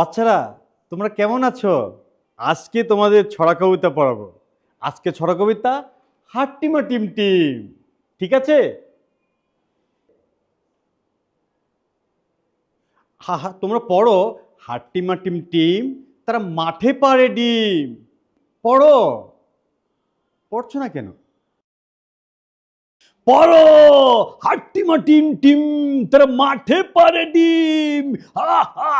বাচ্চারা তোমরা কেমন আছো? আজকে তোমাদের ছড়া কবিতা পড়াবো। আজকে ছড়া কবিতা হাট্টিমা টিম টিম ঠিক আছে? তোমরা পড়ো হাট্টিমা টিম টিম তারা মাঠে পারে ডিম। পড়ো। পড়ছো না কেন? পড়ো হাট্টিমা টিম টিম তারা মাঠে পারে ডিম। হা, হা,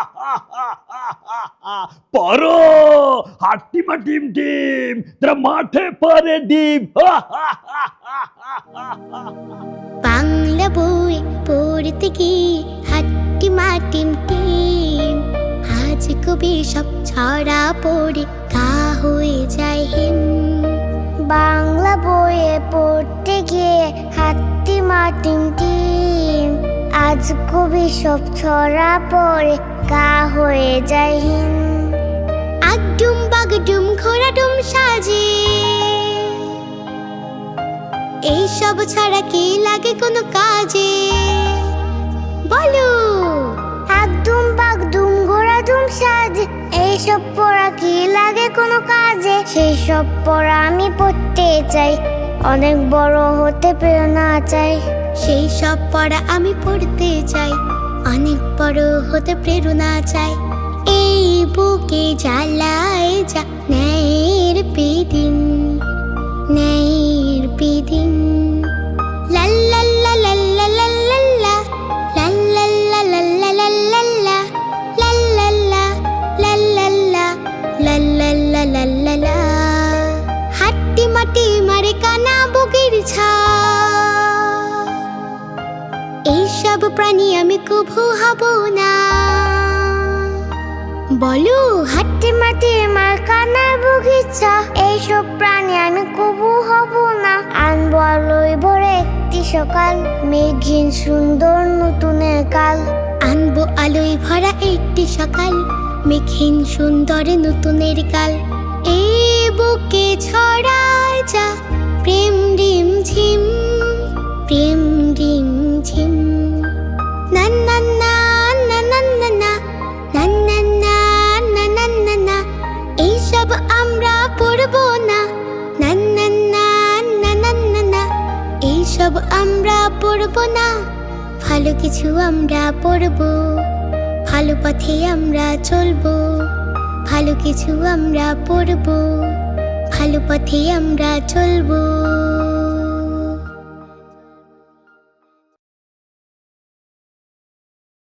পারো। হাট্টিমা ডিম ডিম। তোরা মাঠে পারে ডিম। বাংলা বই পড়তে কি হাট্টিমা ডিম ডিম। আজ কবি সব ছড়া পড়ে কা হয়ে যায় হিম। বাংলা বইয়ে পড়তে গিয়ে হাট্টিমা ডিম ডিম। আজ কবি সব ছড়া পড়ে কা হয়ে যায় হিম আগডুম বাগডুম ঘোড়াডুম সাজে। এইসব ছাড়া কি লাগে কোনো কাজে? বলো। একদম বাগদুম ঘোড়াদুম সাজ। এইসব পড়া কি লাগে কোনো কাজে? সেই সব পড়া আমি পড়তে চাই। অনেক বড় হতে প্রেরণা চাই। সেই সব পড়া আমি পড়তে চাই। বড় হতে প্রেরণা চাই এই বুকে জ্বালায় যা ন্যায়ের পিদিন ন্যায়ের পিদিন হাট্টি মাটি মারে কানা বুকের ছা এইসব প্রাণী আমি কভু হব না। বলো হাট্টি মাটি মার কানার বগিচা, এইসব প্রাণী আমি কবু হব না। আনব আলোয় ভরে একটি সকাল মেঘিন সুন্দর নতুনের কাল। আনব আলোয় ভরা একটি সকাল মেঘিন সুন্দর নতুনের কাল। এইসব আমরা পড়ব না। ভালো কিছু আমরা পড়ব। ভালো পথে আমরা চলব। ভালো কিছু আমরা পড়ব। ভালো পথে আমরা চলবো।